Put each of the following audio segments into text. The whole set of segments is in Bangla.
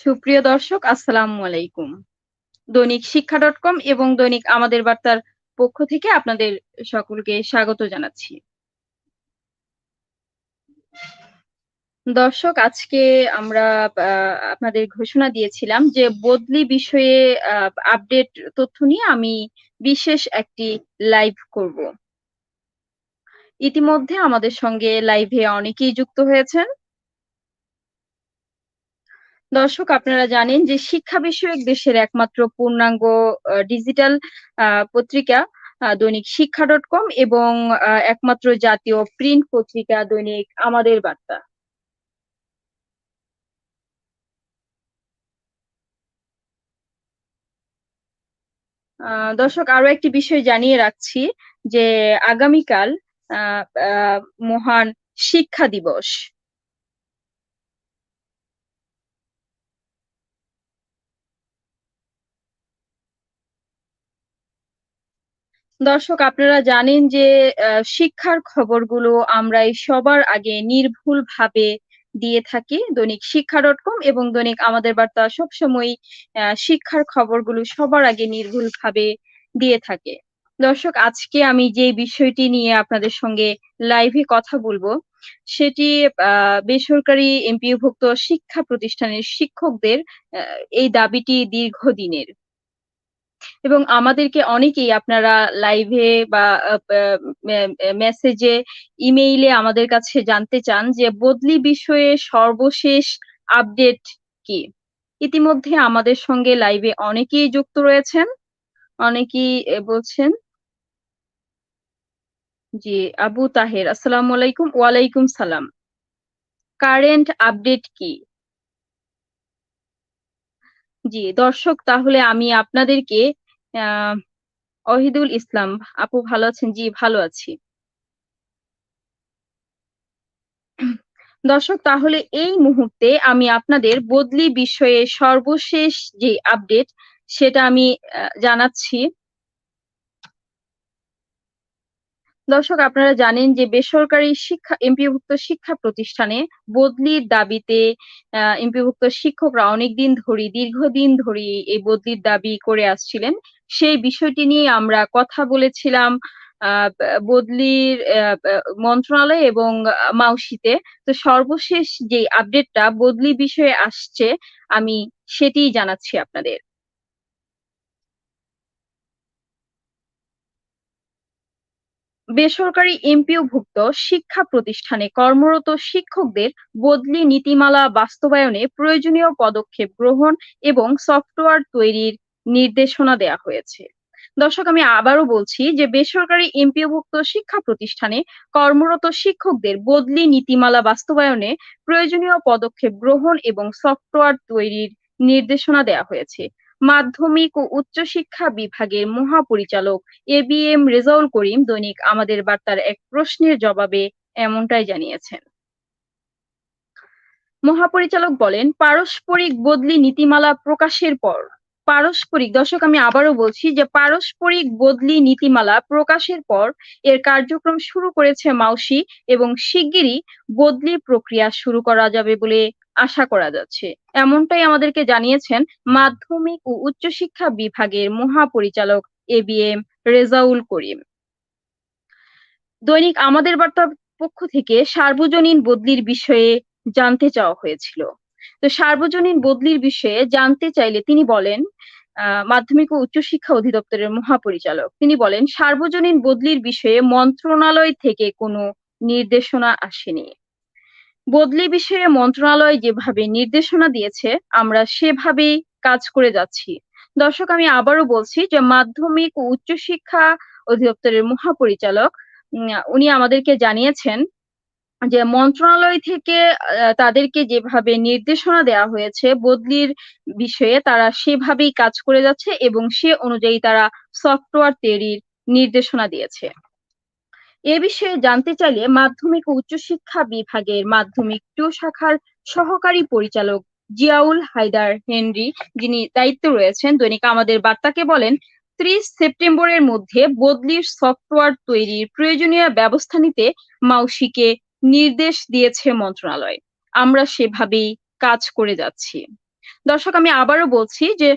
সুপ্রিয় দর্শক, আসসালামু আলাইকুম। দৈনিক শিক্ষা ডট কম এবং দৈনিক আমাদের বার্তার পক্ষ থেকে আপনাদের সকলকে স্বাগত জানাচ্ছি। দর্শক, আজকে আমরা আপনাদের ঘোষণা দিয়েছিলাম যে বদলি বিষয়ে আপডেট তথ্য নিয়ে আমি বিশেষ একটি লাইভ করব। ইতিমধ্যে আমাদের সঙ্গে লাইভে অনেকেই যুক্ত হয়েছেন। দর্শক, আপনারা জানেন যে শিক্ষা বিষয়ক দেশের একমাত্র পূর্ণাঙ্গ ডিজিটাল পত্রিকা দৈনিক শিক্ষা ডট কম এবং একমাত্র জাতীয় প্রিন্ট পত্রিকা দৈনিক আমাদের বার্তা। দর্শক আরও একটি বিষয় জানিয়ে রাখছি যে আগামীকাল মহান শিক্ষা দিবস। দর্শক আপনারা জানেন যে শিক্ষার খবরগুলো আমরা সবার আগে নির্ভুলভাবে দিয়ে থাকি দৈনিক শিক্ষা ডট কম এবং দৈনিক আমাদের বার্তা সবসময় শিক্ষার খবরগুলো সবার আগে নির্ভুলভাবে দিয়ে থাকে। দর্শক আজকে আমি যে বিষয়টি নিয়ে আপনাদের সঙ্গে লাইভে কথা বলব, সেটি বেসরকারি এমপিওভুক্ত শিক্ষা প্রতিষ্ঠানের শিক্ষকদের এই দাবিটি দীর্ঘদিনের। এবং আমাদেরকে অনেকেই আপনারা লাইভে বা মেসেজে, ইমেইলে আমাদের কাছে জানতে চান যে বদলি বিষয়ে সর্বশেষ আপডেট কি? ইতিমধ্যে আমাদের সঙ্গে লাইভে অনেকেই যুক্ত রয়েছেন। অনেকেই বলছেন জি, আবু তাহের আসসালামু আলাইকুম। ওয়ালাইকুম সালাম। কারেন্ট আপডেট কি? জি, দর্শক তাহলে আমি আপনাদেরকে আহ অহিদুল ইসলাম আপু ভালো আছেন? জি, ভালো আছি। দর্শক তাহলে এই মুহূর্তে আমি আপনাদের বদলি বিষয়ে সর্বশেষ যে আপডেট সেটা আমি জানাচ্ছি। দর্শক, আপনারা জানেন যে বেসরকারি শিক্ষা, এমপিভুক্ত শিক্ষা প্রতিষ্ঠানে বদলির দাবিতে আ এমপিওভুক্ত শিক্ষকরা অনেকদিন ধরেই, দীর্ঘদিন ধরেই এই বদলির দাবি করে আসছিলেন। সেই বিষয়টি নিয়ে আমরা কথা বলেছিলাম বদলির মন্ত্রণালয় এবং আ মাউশিতে। তো সর্বশেষ যে আপডেটটা বদলি বিষয়ে আসছে, আমি সেটিই জানাচ্ছি আপনাদের। বেসরকারি এমপিওভুক্ত শিক্ষা প্রতিষ্ঠানে কর্মরত শিক্ষকদের বদলি নীতিমালা বাস্তবায়নে প্রয়োজনীয় পদক্ষেপ গ্রহণ এবং সফটওয়্যার তৈরির নির্দেশনা দেয়া হয়েছে। দর্শক, আমি আবারও বলছি যে বেসরকারি এমপিওভুক্ত শিক্ষা প্রতিষ্ঠানে কর্মরত শিক্ষকদের বদলি নীতিমালা বাস্তবায়নে প্রয়োজনীয় পদক্ষেপ গ্রহণ এবং সফটওয়্যার তৈরির নির্দেশনা দেয়া হয়েছে। মাধ্যমিক ও উচ্চশিক্ষা বিভাগের মহাপরিচালক A B M Rezaul Karim দৈনিক আমাদের বার্তার এক প্রশ্নের জবাবে এমনটাই জানিয়েছেন। মহাপরিচালক বলেন, পারস্পরিক বদলি নীতিমালা প্রকাশের পর পারস্পরিক দর্শক আমি আবারও বলছি যে পারস্পরিক বদলি নীতিমালা প্রকাশের পর এর কার্যক্রম শুরু করেছে মাউসি এবং শিগগিরই বদলি প্রক্রিয়া শুরু করা যাবে বলে আশা করা যাচ্ছে। এমনটাই আমাদেরকে জানিয়েছেন মাধ্যমিক ও উচ্চশিক্ষা বিভাগের মহাপরিচালক A B M Rezaul Karim. দৈনিক আমাদের বার্তার পক্ষ থেকে সার্বজনীন বদলির বিষয়ে জানতে চাওয়া হয়েছিল। তো সার্বজনীন বদলির বিষয়ে জানতে চাইলে তিনি বলেন, মাধ্যমিক ও উচ্চশিক্ষা অধিদপ্তরের মহাপরিচালক। তিনি বলেন, সার্বজনীন বদলির বিষয়ে মন্ত্রণালয় থেকে কোনো নির্দেশনা আসেনি। বদলি বিষয়ে মন্ত্রণালয় যেভাবে নির্দেশনা দিয়েছে, আমরা সেভাবেই কাজ করে যাচ্ছি। দর্শক, আমি আবারও বলছি যে মাধ্যমিক ও উচ্চশিক্ষা অধিদপ্তরের মহাপরিচালক উনি আমাদেরকে জানিয়েছেন যে মন্ত্রণালয় থেকে তাদেরকে যেভাবে নির্দেশনা দেয়া হয়েছে বদলির বিষয়ে, তারা সেভাবেই কাজ করে যাচ্ছে এবং সে অনুযায়ী তারা সফটওয়্যার তৈরির নির্দেশনা দিয়েছে। এ বিষয়ে জানতে চাইলে মাধ্যমিক ও উচ্চশিক্ষা বিভাগের মাধ্যমিক টু শাখার সহকারী পরিচালক জিয়াউল হায়দার হেনরি যিনি দায়িত্বে রয়েছেন দৈনিক আমাদের বার্তাকে বলেন, ৩০ সেপ্টেম্বরের মধ্যে বদলির সফটওয়্যার তৈরির প্রয়োজনীয় ব্যবস্থা নিতে মাউসিকে নির্দেশ দিয়েছে মন্ত্রণালয়। আমরা সেভাবেই কাজ করে যাচ্ছি। দর্শক আমি আবারও বলছি যে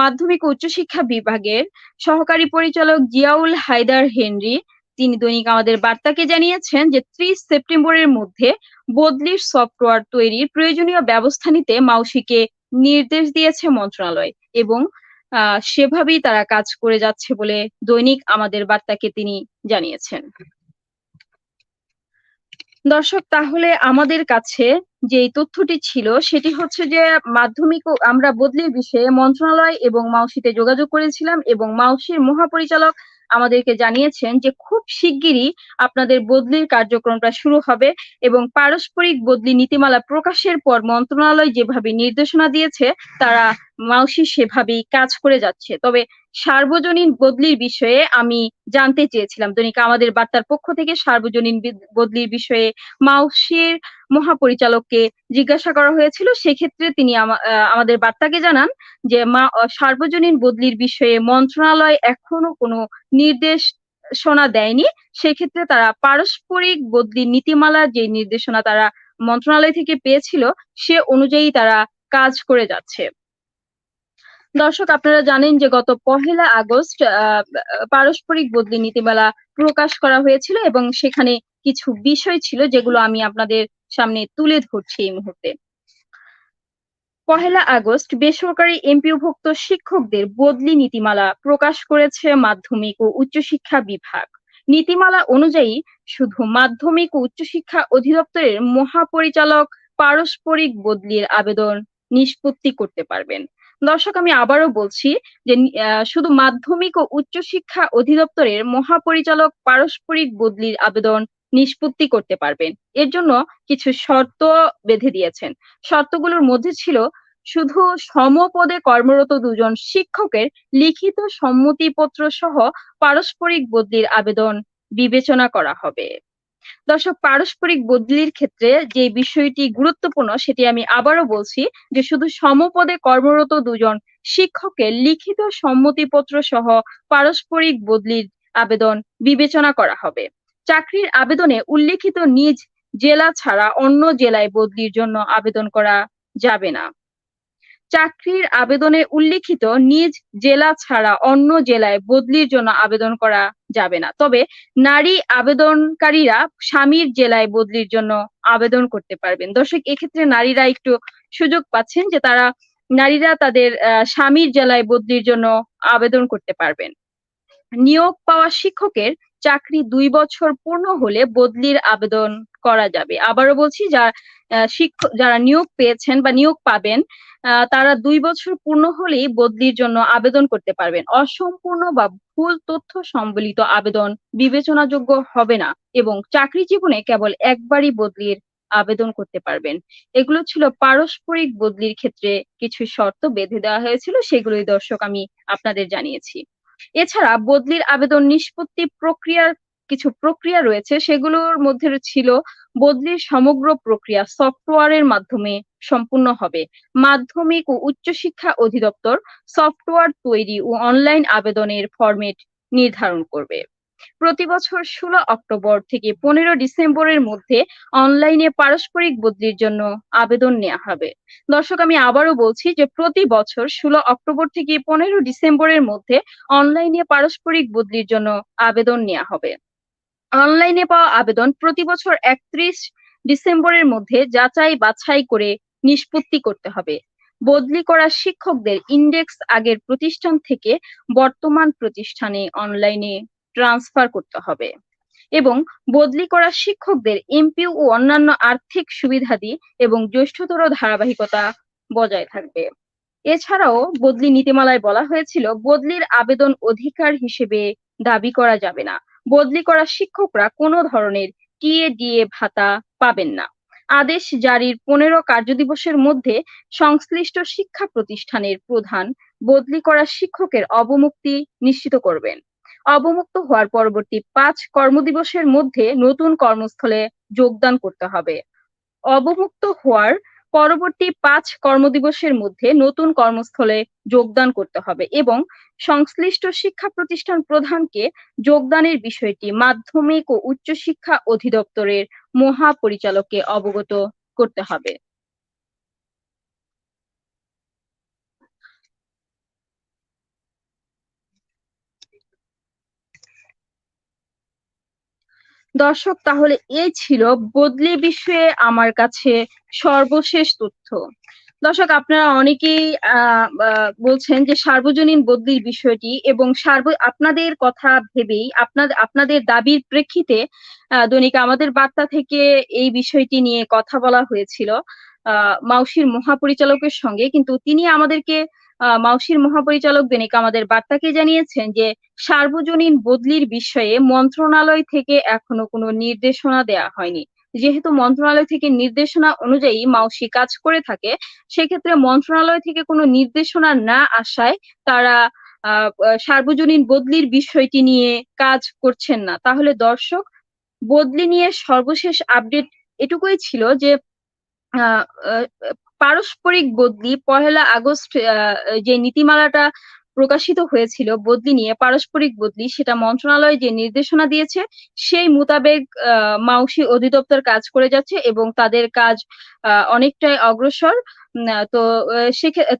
মাধ্যমিক উচ্চশিক্ষা বিভাগের সহকারী পরিচালক জিয়াউল হায়দার হেনরি তিনি দৈনিক আমাদের বার্তাকে জানিয়েছেন যে ত্রিশ সেপ্টেম্বরের মধ্যে বদলির সফটওয়্যার তৈরির প্রয়োজনীয় ব্যবস্থা নিতে মাউসিকে নির্দেশ দিয়েছে মন্ত্রণালয় এবং সেভাবেই তারা কাজ করে যাচ্ছে বলে দৈনিক আমাদের বার্তাকে তিনি জানিয়েছেন। দর্শক, তাহলে আমাদের কাছে যে তথ্যটি ছিল সেটি হচ্ছে যে মাধ্যমিক আমরা বদলির বিষয়ে মন্ত্রণালয় এবং মাউসিতে যোগাযোগ করেছিলাম এবং মাউসির মহাপরিচালক আমাদেরকে জানিয়েছেন যে খুব শিগগিরই আপনাদের বদলির কার্যক্রমটা শুরু হবে এবং পারস্পরিক বদলি নীতিমালা প্রকাশের পর মন্ত্রণালয় যেভাবে নির্দেশনা দিয়েছে, তারা মাউসি সেভাবেই কাজ করে যাচ্ছে। তবে সার্বজনীন বদলির বিষয়ে আমি জানতে চেয়েছিলাম। দৈনিক, আমাদের বার্তার পক্ষ থেকে সার্বজনীন বদলির বিষয়ে মাউসির মহাপরিচালককে জিজ্ঞাসা করা হয়েছিল। সেক্ষেত্রে তিনি আমাদের বার্তাকে জানান যে, মা সার্বজনীন বদলির বিষয়ে মন্ত্রণালয় এখনও কোনো নির্দেশ শোনা দেয়নি। সেক্ষেত্রে তারা পারস্পরিক বদলি নীতিমালা যে নির্দেশনা তারা মন্ত্রণালয় থেকে পেয়েছিল, সে অনুযায়ী তারা কাজ করে যাচ্ছে। দর্শক, আপনারা জানেন যে গত পহেলা আগস্ট পারস্পরিক বদলি নীতিমালা প্রকাশ করা হয়েছিল এবং সেখানে কিছু বিষয় ছিল যেগুলো আমি আপনাদের সামনে তুলে ধরছি এই মুহূর্তে। পহেলা আগস্ট, বেসরকারি এমপিওভুক্ত শিক্ষকদের বদলি নীতিমালা প্রকাশ করেছে মাধ্যমিক ও উচ্চশিক্ষা বিভাগ। নীতিমালা অনুযায়ী, শুধু মাধ্যমিক ও উচ্চশিক্ষা অধিদপ্তরের মহাপরিচালক পারস্পরিক বদলির আবেদন নিষ্পত্তি করতে পারবেন। দর্শক, আমি আবারও বলছি যে শুধু মাধ্যমিক ও উচ্চশিক্ষা অধিদপ্তরের মহাপরিচালক পারস্পরিক বদলির আবেদন নিষ্পত্তি করতে পারবেন। এর জন্য কিছু শর্ত বেঁধে দিয়েছেন। শর্তগুলোর মধ্যে ছিল শুধু সমপদে কর্মরত দুজন শিক্ষকের লিখিত সম্মতিপত্র সহ পারস্পরিক বদলির আবেদন বিবেচনা করা হবে। দর্শক, পারস্পরিক বদলির ক্ষেত্রে যে বিষয়টি গুরুত্বপূর্ণ সেটি আমি আবারও বলছি যে শুধু সমপদে কর্মরত দুজন শিক্ষকের লিখিত সম্মতিপত্র সহ পারস্পরিক বদলির আবেদন বিবেচনা করা হবে। চাকরির আবেদনে উল্লেখিত নিজ জেলা ছাড়া অন্য জেলায় বদলির জন্য আবেদন করা যাবে না। চাকরির আবেদনে উল্লেখিত নিজ জেলা ছাড়া অন্য জেলায় বদলির জন্য আবেদন করা যাবে না। তবে নারী আবেদনকারীরা স্বামীর জেলায় বদলির জন্য আবেদন করতে পারবেন। দর্শক, এক্ষেত্রে নারীরা একটু সুযোগ পাচ্ছেন যে তারা নারীরা তাদের স্বামীর জেলায় বদলির জন্য আবেদন করতে পারবেন। নিয়োগ পাওয়া শিক্ষকের চাকরি দুই বছর পূর্ণ হলে বদলির আবেদন করা যাবে। আবারও বলছি, যা শিক্ষক যারা নিয়োগ পেয়েছেন বা নিয়োগ পাবেন তারা দুই বছর পূর্ণ হলেই বদলির জন্য আবেদন করতে পারবেন। অসম্পূর্ণ বা ভুল তথ্য সম্বলিত আবেদন বিবেচনাযোগ্য হবে না এবং চাকরি জীবনে কেবল একবারই বদলির আবেদন করতে পারবেন। এগুলো ছিল পারস্পরিক বদলির ক্ষেত্রে কিছু শর্ত বেঁধে দেওয়া হয়েছিল, সেগুলোই দর্শক আমি আপনাদের জানিয়েছি। এছাড়া বদলির আবেদন নিষ্পত্তি প্রক্রিয়ার কিছু প্রক্রিয়া রয়েছে, সেগুলোর মধ্যে ছিল বদলির সমগ্র প্রক্রিয়া সফটওয়্যারের মাধ্যমে সম্পূর্ণ হবে। মাধ্যমিক ও উচ্চশিক্ষা অধিদপ্তর সফটওয়্যার তৈরি ও অনলাইন আবেদনের ফরমেট নির্ধারণ করবে। প্রতি বছর ষোলো অক্টোবর থেকে পনেরো ডিসেম্বরের মধ্যে অনলাইনে পারস্পরিক বদলির জন্য আবেদন নেওয়া হবে। দর্শক, আমি আবারও বলছি যে প্রতি বছর ষোলো অক্টোবর থেকে পনেরো ডিসেম্বরের মধ্যে অনলাইনে পারস্পরিক বদলির জন্য আবেদন নেওয়া হবে। অনলাইনে পাওয়া আবেদন প্রতি বছর একত্রিশ ডিসেম্বরের মধ্যে যাচাই বাছাই করে নিষ্পত্তি করতে হবে। বদলি করা শিক্ষকদের ইন্ডেক্স আগের প্রতিষ্ঠান থেকে বর্তমান প্রতিষ্ঠানে অনলাইনে ট্রান্সফার করতে হবে। এবং বদলি করা শিক্ষকদের এমপিউ ও অন্যান্য আর্থিক সুবিধাদি এবং জ্যেষ্ঠতর ধারাবাহিকতা বজায় থাকবে। এছাড়াও বদলি নীতিমালায় বলা হয়েছিল, বদলির আবেদন অধিকার হিসেবে দাবি করা যাবে না। বদলি করা শিক্ষকরা কোনো ধরনের টিএ ডিএ ভাতা পাবেন না। আদেশ জারির পনেরো কার্যদিবসের মধ্যে সংশ্লিষ্ট শিক্ষা প্রতিষ্ঠানের প্রধান বদলি করা শিক্ষকের অবমুক্তি নিশ্চিত করবেন। অবমুক্ত হওয়ার পরবর্তী পাঁচ কর্মদিবসের মধ্যে নতুন কর্মস্থলে যোগদান করতে হবে। অবমুক্ত হওয়ার পরবর্তী পাঁচ কর্মদিবসের মধ্যে নতুন কর্মস্থলে যোগদান করতে হবে এবং সংশ্লিষ্ট শিক্ষা প্রতিষ্ঠান প্রধানকে যোগদানের বিষয়টি মাধ্যমিক ও উচ্চশিক্ষা অধিদপ্তরের মহাপরিচালককে অবগত করতে হবে। দর্শক, তাহলে এই ছিল বদলি বিষয়ে আমার কাছে সর্বশেষ তথ্য। দর্শক, আপনারা অনেকেই বলছেন যে সার্বজনীন বদলির বিষয়টি এবং সার্ব, আপনাদের কথা ভেবেই আপনাদের আপনাদের দাবির প্রেক্ষিতে দৈনিক আমাদের বার্তা থেকে এই বিষয়টি নিয়ে কথা বলা হয়েছিল, আহ, মাউসির মহাপরিচালকের সঙ্গে। কিন্তু তিনি আমাদেরকে আহ মাউসির মহাপরিচালক দৈনিক আমাদের বার্তাকে জানিয়েছেন যে, সার্বজনীন বদলির বিষয়ে মন্ত্রণালয় থেকে এখনও কোনো নির্দেশনা দেয়া হয়নি। যেহেতু মন্ত্রণালয় থেকে নির্দেশনা অনুযায়ী মাউসি কাজ করে থাকে, সেক্ষেত্রে মন্ত্রণালয় থেকে কোনো নির্দেশনা না আসায় তারা সার্বজনীন বদলির বিষয়টি নিয়ে কাজ করছেন না। তাহলে দর্শক, বদলি নিয়ে সর্বশেষ আপডেট এটুকুই ছিল যে পারস্পরিক বদলি পহেলা আগস্ট যে নীতিমালাটা প্রকাশিত হয়েছিল বদলি নিয়ে, পারস্পরিক বদলি, সেটা মন্ত্রণালয় যে নির্দেশনা দিয়েছে, সেই মোতাবেক মাউসি অধিদপ্তর কাজ করে যাচ্ছে এবং তাদের কাজ অনেকটাই অগ্রসর। তো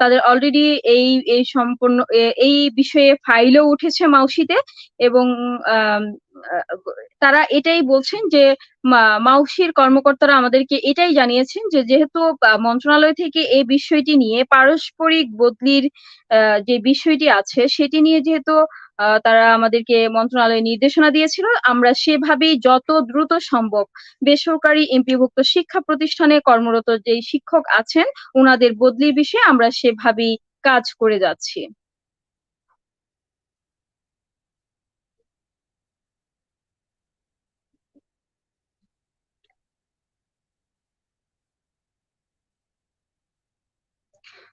তাদের অলরেডি এই এই সম্পূর্ণ এই বিষয়ে ফাইলও উঠেছে মাউসিতে এবং তারা এটাই বলছেন যে মাউসির কর্মকর্তারা আমাদেরকে এটাই জানিয়েছেন যে, যেহেতু মন্ত্রণালয় থেকে এই বিষয়টি নিয়ে পারস্পরিক বদলির যে বিষয়টি আছে, সেটি নিয়ে যেহেতু তারা আমাদেরকে মন্ত্রণালয়ে নির্দেশনা দিয়েছিল, আমরা সেভাবেই যত দ্রুত সম্ভব বেসরকারি এমপিভুক্ত শিক্ষা প্রতিষ্ঠানে কর্মরত যে শিক্ষক আছেন ওনাদের বদলির বিষয়ে আমরা সেভাবেই কাজ করে যাচ্ছি।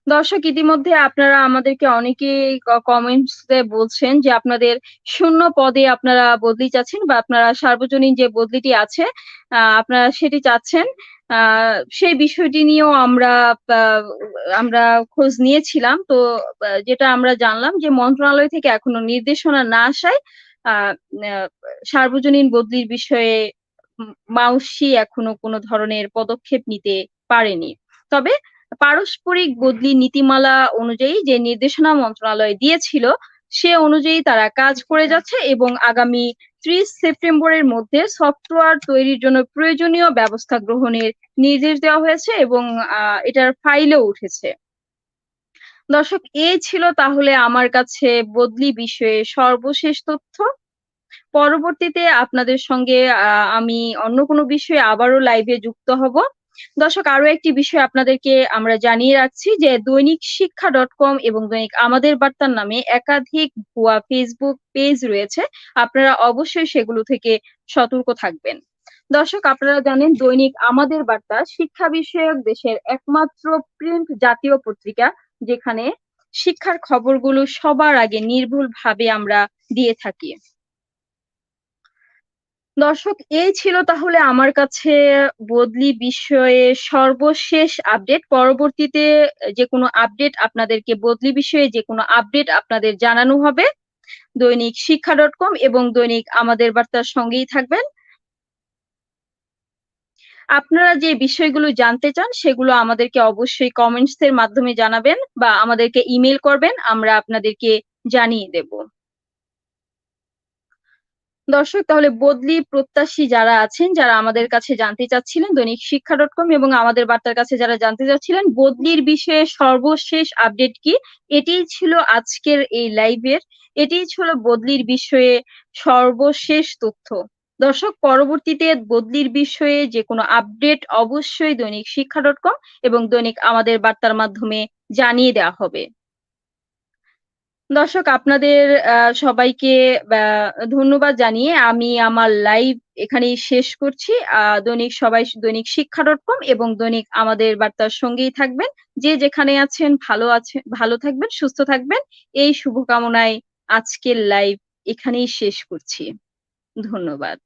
দর্শক, ইতিমধ্যে আপনারা আমাদেরকে অনেকে কমেন্টস বলছেন যে আপনাদের শূন্য পদে আপনারা বদলি চাচ্ছেন বা আপনারা সার্বজনীন যে বদলিটি আছে আপনারা সেটি চাচ্ছেন। সেই বিষয়টি নিয়েও আমরা আমরা খোঁজ নিয়েছিলাম। তো যেটা আমরা জানলাম যে মন্ত্রণালয় থেকে এখনও নির্দেশনা না আসায় সার্বজনীন বদলির বিষয়ে মাউসি এখনও কোনো ধরনের পদক্ষেপ নিতে পারেনি। তবে পারস্পরিক বদলি নীতিমালা অনুযায়ী যে নির্দেশনা মন্ত্রণালয় দিয়েছিল, সে অনুযায়ী তারা কাজ করে যাচ্ছে এবং আগামী ত্রিশ সেপ্টেম্বরের মধ্যে সফটওয়্যার তৈরির জন্য প্রয়োজনীয় ব্যবস্থা গ্রহণের নির্দেশ দেওয়া হয়েছে এবং এটার ফাইলও উঠেছে। দর্শক এই ছিল তাহলে আমার কাছে বদলি বিষয়ে সর্বশেষ তথ্য। পরবর্তীতে আপনাদের সঙ্গে আমি অন্য কোনো বিষয়ে আবারও লাইভে যুক্ত হব। দর্শক, আরও একটি বিষয় আপনাদেরকে আমরা জানিয়ে রাখছি যে দৈনিক শিক্ষা ডট কম এবং দৈনিক আমাদের বার্তার নামে একাধিক ভুয়া ফেসবুক পেজ রয়েছে। আপনারা অবশ্যই সেগুলো থেকে সতর্ক থাকবেন। দর্শক, আপনারা জানেন দৈনিক আমাদের বার্তা শিক্ষা বিষয়ক দেশের একমাত্র প্রিন্ট জাতীয় পত্রিকা, যেখানে শিক্ষার খবরগুলো সবার আগে নির্ভুলভাবে আমরা দিয়ে থাকি। দর্শক, এই ছিল তাহলে আমার কাছে বদলি বিষয়ে সর্বশেষ আপডেট পরবর্তীতে যে কোনো আপডেট আপনাদেরকে বদলি বিষয়ে যে কোনো আপডেট আপনাদের জানানো হবে। দৈনিক শিক্ষা ডট কম এবং দৈনিক আমাদের বার্তার সঙ্গেই থাকবেন। আপনারা যে বিষয়গুলো জানতে চান, সেগুলো আমাদেরকে অবশ্যই কমেন্টস এর মাধ্যমে জানাবেন বা আমাদেরকে ইমেল করবেন, আমরা আপনাদেরকে জানিয়ে দেব। দর্শক, তাহলে বদলি প্রত্যাশী যারা আছেন, যারা আমাদের কাছে জানতে চাচ্ছিলেন দৈনিক শিক্ষা ডট কম এবং আমাদের বার্তার কাছে যারা জানতে চাচ্ছিলেন, বদলির বিষয়ে সর্বশেষ আপডেট কি? এটিই ছিল আজকের এই লাইভের, এটিই ছিল বদলির বিষয়ে সর্বশেষ তথ্য। দর্শক, পরবর্তীতে বদলির বিষয়ে যে কোনো আপডেট অবশ্যই দৈনিক শিক্ষা ডট কম এবং দৈনিক আমাদের বার্তার মাধ্যমে জানিয়ে দেওয়া হবে। দর্শক, আপনাদের সবাইকে ধন্যবাদ জানিয়ে আমি আমার লাইভ এখানেই শেষ করছি। দৈনিক সবাই, দৈনিক শিক্ষা ডট কম এবং দৈনিক আমাদের বার্তার সঙ্গেই থাকবেন। যে যেখানে আছেন, ভালো আছেন ভালো থাকবেন, সুস্থ থাকবেন। এই শুভকামনায় আজকের লাইভ এখানেই শেষ করছি। ধন্যবাদ।